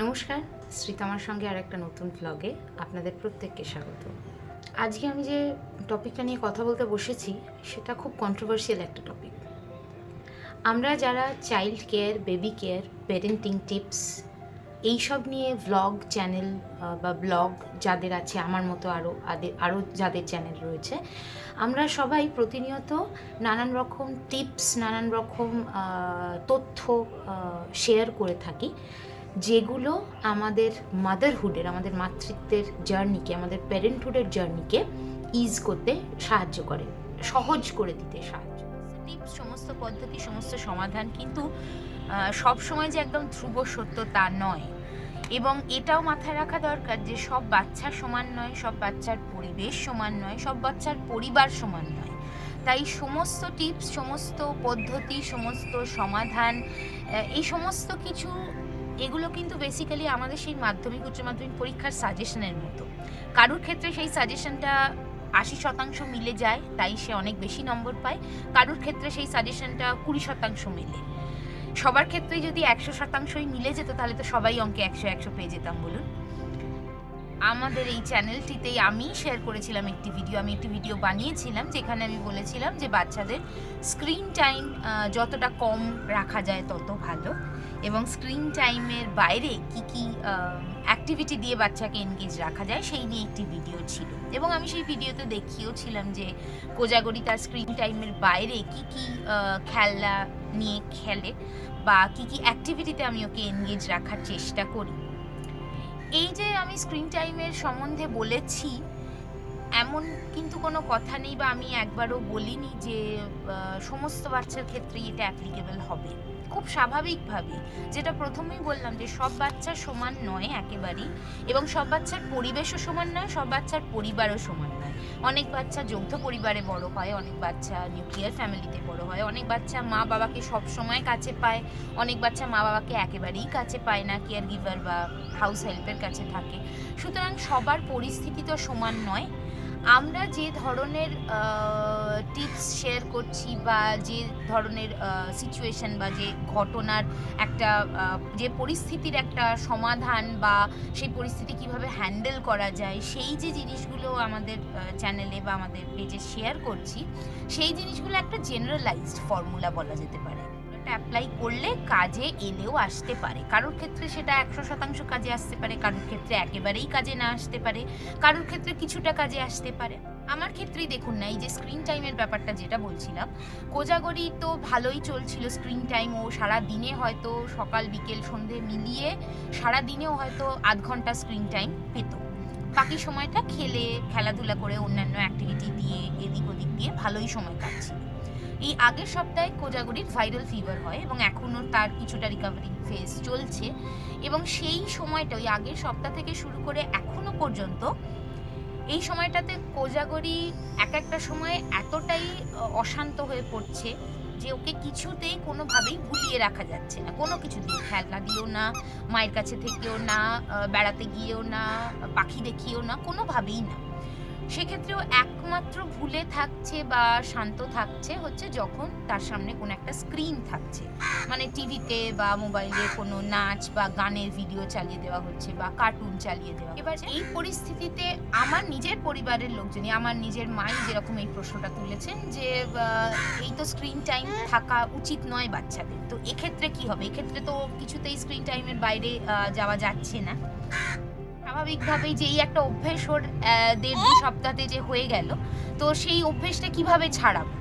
নমস্কার, শ্রীতমার সঙ্গে আর একটা নতুন ভ্লগে আপনাদের প্রত্যেককে স্বাগত। আজকে আমি যে টপিকটা নিয়ে কথা বলতে বসেছি, সেটা খুব কন্ট্রোভার্সিয়াল একটা টপিক আমরা যারা child care baby care parenting tips এইসব নিয়ে ভ্লগ চ্যানেল বা ব্লগ যাদের আছে, আমার মতো আরও আরও যাদের চ্যানেল রয়েছে, আমরা সবাই প্রতিনিয়ত নানান রকম টিপস নানান রকম তথ্য শেয়ার করে থাকি। যেগুলো আমাদের মাদারহুডের আমাদের মাতৃত্বের জার্নিকে আমাদের প্যারেন্টহুডের জার্নিকে ইজ করতে সাহায্য করে, সহজ করে দিতে সাহায্য টিপস সমস্ত পদ্ধতি, সমস্ত সমাধান কিন্তু সব সময় যে একদম ধ্রুব সত্য তা নয়। এবং এটাও মাথায় রাখা দরকার যে সব বাচ্চা সমান নয়, সব বাচ্চার পরিবেশ সমান নয়, সব বাচ্চার পরিবার সমান নয়। তাই সমস্ত টিপস সমস্ত পদ্ধতি, সমস্ত সমাধান এই সমস্ত কিছু এগুলো কিন্তু বেসিক্যালি আমাদের সেই মাধ্যমিক, উচ্চ মাধ্যমিক পরীক্ষার সাজেশনের মতো। কারোর ক্ষেত্রে সেই সাজেশনটা আশি শতাংশ মিলে যায়, তাই সে অনেক বেশি নম্বর পায়। কারোর ক্ষেত্রে সেই সাজেশনটা কুড়ি শতাংশ মিলে। সবার ক্ষেত্রে যদি একশো শতাংশই মিলে যেত, তাহলে তো সবাই অঙ্কে একশো একশো পেয়ে যেতাম, বলুন। আমাদের এই চ্যানেলটিতেই আমি শেয়ার করেছিলাম একটি ভিডিও আমি একটি ভিডিও বানিয়েছিলাম, যেখানে আমি বলেছিলাম যে বাচ্চাদের স্ক্রিন টাইম যতটা কম রাখা যায়, তত ভালো। এবং স্ক্রিন টাইমের বাইরে কি কি অ্যাক্টিভিটি দিয়ে বাচ্চাকে এনগেজ রাখা যায় সেই নিয়ে একটি ভিডিও ছিল। এবং আমি সেই ভিডিওতে দেখিয়েওছিলাম যে কোজাগরি তার স্ক্রিন টাইমের বাইরে কি কি খেলা নিয়ে খেলে বা কি কি অ্যাক্টিভিটিতে আমি ওকে এনগেজ রাখার চেষ্টা করি। এই যে আমি স্ক্রিন টাইমের সম্বন্ধে বলেছি, এমন কিন্তু কোনো কথা নেই বা আমি একবারও বলিনি যে সমস্ত বাচ্চার ক্ষেত্রেই এটা অ্যাপ্লিকেবল হবে। খুব স্বাভাবিকভাবে, যেটা প্রথমেই বললাম যে সব বাচ্চা সমান নয় একেবারেই এবং সব বাচ্চার পরিবেশও সমান নয়, সব বাচ্চার পরিবারও সমান নয়। অনেক বাচ্চা যৌথ পরিবারে বড় হয়, অনেক বাচ্চা নিউক্লিয়ার ফ্যামিলিতে বড় হয়, অনেক বাচ্চা মা বাবাকে সব সময় কাছে পায়, অনেক বাচ্চা মা বাবাকে একেবারেই কাছে পায় না কেয়ার গিভার বা হাউস হেল্পের কাছে থাকে। সুতরাং সবার পরিস্থিতি তো সমান নয় আমরা যে ধরনের টিপস শেয়ার করছি বা যে ধরনের সিচুয়েশন বা যে ঘটনার একটা যে পরিস্থিতির একটা সমাধান বা সেই পরিস্থিতি কীভাবে হ্যান্ডেল করা যায়, সেই যে জিনিসগুলো আমাদের চ্যানেলে বা আমাদের পেজে শেয়ার করছি, সেই জিনিসগুলো একটা জেনারেলাইজড ফর্মুলা বলা যেতে পারে। অ্যাপ্লাই করলে কাজে এলেও আসতে পারে। কারোর ক্ষেত্রে সেটা একশো শতাংশ কাজে আসতে পারে, কারোর ক্ষেত্রে একেবারেই কাজে না আসতে পারে, কারোর ক্ষেত্রে কিছুটা কাজে আসতে পারে। আমার ক্ষেত্রেই দেখুন না, এই যে স্ক্রিন টাইমের ব্যাপারটা যেটা বলছিলাম, কোজাগরি তো ভালোই চলছিল স্ক্রিন টাইম ও সারা দিনে হয়তো সকাল, বিকেল, সন্ধে মিলিয়ে সারা দিনেও হয়তো আধ ঘণ্টা স্ক্রিন টাইম পেত। বাকি সময়টা খেলে, খেলাধুলা করে অন্যান্য অ্যাক্টিভিটি দিয়ে, এদিক ওদিক দিয়ে ভালোই সময় কাটছিল এই আগের সপ্তাহে কোজাগরির ভাইরাল ফিভার হয় এবং এখনও তার কিছুটা রিকভারি ফেজ চলছে এবং সেই সময়টা, ওই আগের সপ্তাহ থেকে শুরু করে এখনও পর্যন্ত এই সময়টাতে কোজাগরি এক একটা সময় এতটাই অশান্ত হয়ে পড়ছে যে ওকে কিছুতেই কোনোভাবেই ভুলিয়ে রাখা যাচ্ছে না। কোনো কিছু দিয়ে খেলনা দিয়েও না, মায়ের কাছে থেকেও না বেড়াতে গিয়েও না, পাখি দেখিয়েও না, কোনোভাবেই না। সেক্ষেত্রেও একমাত্র ভুলে থাকছে বা শান্ত থাকছে হচ্ছে যখন তার সামনে কোনো একটা স্ক্রিন থাকছে। মানে টিভিতে বা মোবাইলে কোনো নাচ বা গানের ভিডিও চালিয়ে দেওয়া হচ্ছে বা কার্টুন চালিয়ে দেওয়া এবার এই পরিস্থিতিতে আমার নিজের পরিবারের লোকজনই আমার নিজের মাই যেরকম এই প্রশ্নটা তুলেছেন যে এই তো স্ক্রিন টাইম থাকা উচিত নয় বাচ্চাদের। তো এক্ষেত্রে কি হবে? এক্ষেত্রে তো কিছুতেই স্ক্রিন টাইমের বাইরে যাওয়া যাচ্ছে না। স্বাভাবিকভাবেই যে এই একটা অভ্যেস ওর দেড় দু সপ্তাহে যে হয়ে গেল, তো সেই অভ্যেসটা কীভাবে ছাড়াবো?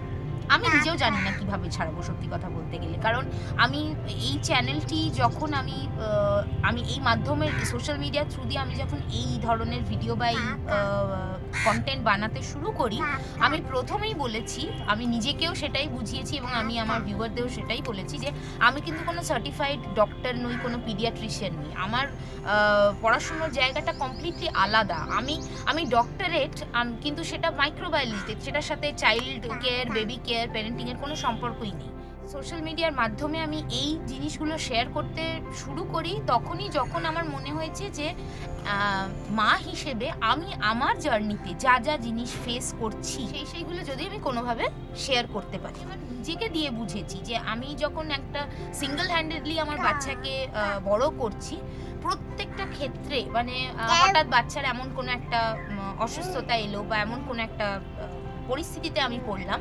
আমি নিজেও জানি না কীভাবে ছাড়াবো সত্যি কথা বলতে গেলে। কারণ আমি এই চ্যানেলটি যখন আমি আমি এই মাধ্যমের সোশ্যাল মিডিয়া থ্রু দিয়ে আমি যখন এই ধরনের ভিডিও বা এই কন্টেন্ট বানাতে শুরু করি আমি প্রথমেই বলেছি আমি নিজেকেও সেটাই বুঝিয়েছি এবং আমি আমার ভিউয়ারদেরও সেটাই বলেছি যে আমি কিন্তু কোনো সার্টিফাইড ডক্টর নই কোনো পিডিয়াট্রিশিয়ান নই। আমার পড়াশুনোর জায়গাটা কমপ্লিটলি আলাদা। আমি আমি ডক্টরেট কিন্তু সেটা মাইক্রোবায়োলজিতে সেটার সাথে চাইল্ড কেয়ার বেবি কেয়ার প্যারেন্টিংয়ের কোনো সম্পর্কই নেই। সোশ্যাল মিডিয়ার মাধ্যমে আমি এই জিনিসগুলো শেয়ার করতে শুরু করি তখনই যখন আমার মনে হয়েছে যে মা হিসেবে আমি আমার জার্নিতে যা যা জিনিস ফেস করছি সেই সেইগুলো যদি আমি কোনোভাবে শেয়ার করতে পারি। আমার নিজেকে দিয়ে বুঝেছি যে আমি যখন একটা সিঙ্গেল হ্যান্ডেডলি আমার বাচ্চাকে আহ, বড় করছি প্রত্যেকটা ক্ষেত্রে মানে হঠাৎ বাচ্চার এমন কোনো একটা অসুস্থতা এলো বা এমন কোনো একটা পরিস্থিতিতে আমি পড়লাম,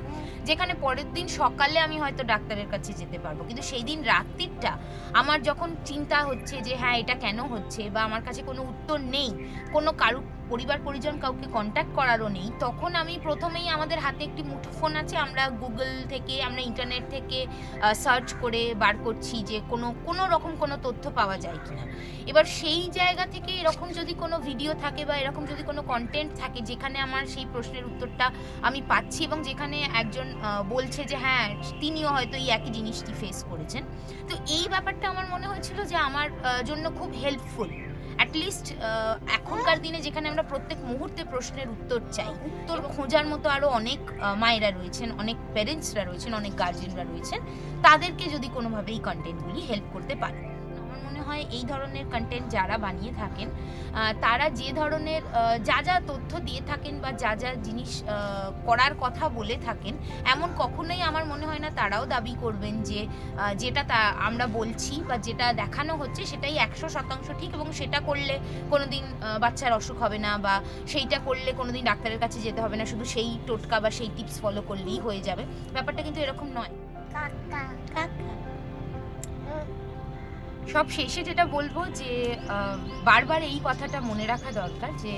যেখানে পরের দিন সকালে আমি হয়তো ডাক্তারের কাছে যেতে পারব। কিন্তু সেই দিন রাত্রিটা আমার যখন চিন্তা হচ্ছে যে হ্যাঁ এটা কেন হচ্ছে? বা আমার কাছে কোনো উত্তর নেই, কোনো কারু পরিবার পরিজন কাউকে কন্ট্যাক্ট করারও নেই, তখন আমি প্রথমেই আমাদের হাতে একটি মুঠোফোন আছে, আমরা গুগল থেকে, আমরা ইন্টারনেট থেকে সার্চ করে বার করছি যে কোনো কোনো রকম কোনো তথ্য পাওয়া যায় কিনা। এবার সেই জায়গা থেকে এরকম যদি কোনো ভিডিও থাকে বা এরকম যদি কোনো কন্টেন্ট থাকে যেখানে আমার সেই প্রশ্নের উত্তরটা আমি পাচ্ছি এবং যেখানে একজন বলছে যে হ্যাঁ তিনিও হয়তো এই একই জিনিসটি ফেস করেছেন। তো এই ব্যাপারটা আমার মনে হয়েছিল যে আমার জন্য খুব হেল্পফুল অ্যাটলিস্ট এখনকার দিনে যেখানে আমরা প্রত্যেক মুহূর্তে প্রশ্নের উত্তর চাই উত্তর খোঁজার মতো আরও অনেক মায়েরা রয়েছেন অনেক প্যারেন্টসরা রয়েছেন অনেক গার্জেনরা রয়েছেন তাদেরকে যদি কোনোভাবে এই কন্টেন্টগুলি হেল্প করতে পারে মনে হয় এই ধরনের কন্টেন্ট যারা বানিয়ে থাকেন তারা যে ধরনের যা যা তথ্য দিয়ে থাকেন বা যা যা জিনিস করার কথা বলে থাকেন এমন কখনোই আমার মনে হয় না তারাও দাবি করবেন যে যেটা তা আমরা বলছি বা যেটা দেখানো হচ্ছে সেটাই একশো শতাংশ ঠিক এবং সেটা করলে কোনো দিন বাচ্চার অসুখ হবে না বা সেইটা করলে কোনো দিন ডাক্তারের কাছে যেতে হবে না শুধু সেই টোটকা বা সেই টিপস ফলো করলেই হয়ে যাবে। ব্যাপারটা কিন্তু এরকম নয়। সব শেষে যেটা বলব যে বারবার এই কথাটা মনে রাখা দরকার যে,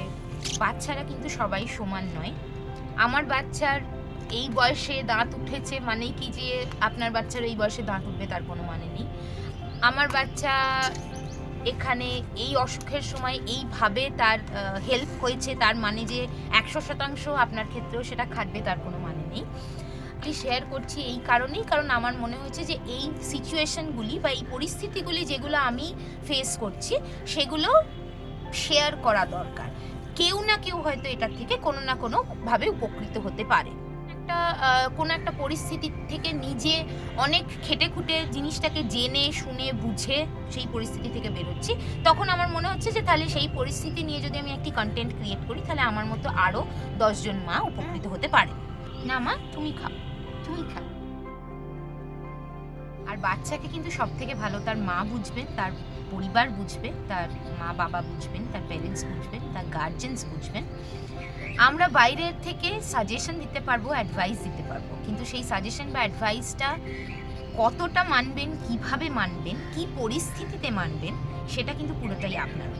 বাচ্চারা কিন্তু সবাই সমান নয়। আমার বাচ্চার এই বয়সে দাঁত উঠেছে মানে কি যে, আপনার বাচ্চার এই বয়সে দাঁত উঠবে তার কোনো মানে নেই। আমার বাচ্চা এখানে এই অসুখের সময় এইভাবে তার হেল্প হয়েছে, তার মানে যে একশো শতাংশ আপনার ক্ষেত্রেও সেটা খাটবে তার কোনো মানে নেই। শেয়ার করছি এই কারণেই, কারণ আমার মনে হয়েছে যে এই সিচুয়েশনগুলি বা এই পরিস্থিতিগুলি যেগুলো আমি ফেস করছি, সেগুলো শেয়ার করা দরকার। কেউ না কেউ হয়তো এটার থেকে কোনো না কোনো ভাবে উপকৃত হতে পারে। একটা কোনো একটা পরিস্থিতি থেকে নিজে অনেক খেটে খুঁটে জিনিসটাকে জেনে, শুনে, বুঝে সেই পরিস্থিতি থেকে বেরোচ্ছি। তখন আমার মনে হচ্ছে যে তাহলে সেই পরিস্থিতি নিয়ে যদি আমি একটি কন্টেন্ট ক্রিয়েট করি, তাহলে আমার মতো আরও দশজন মা উপকৃত হতে পারে। না মা, তুমি খাও। তুমি আর বাচ্চাকে কিন্তু সব থেকে ভালো তার মা বুঝবেন তার পরিবার বুঝবে, তার মা বাবা বুঝবেন, তার প্যারেন্টস বুঝবেন, তার গার্জেন্স বুঝবেন। আমরা বাইরের থেকে সাজেশন দিতে পারব অ্যাডভাইস দিতে পারব। কিন্তু সেই সাজেশন বা অ্যাডভাইসটা কতটা মানবেন, কীভাবে মানবেন, কি পরিস্থিতিতে মানবেন, সেটা কিন্তু পুরোটাই আপনার।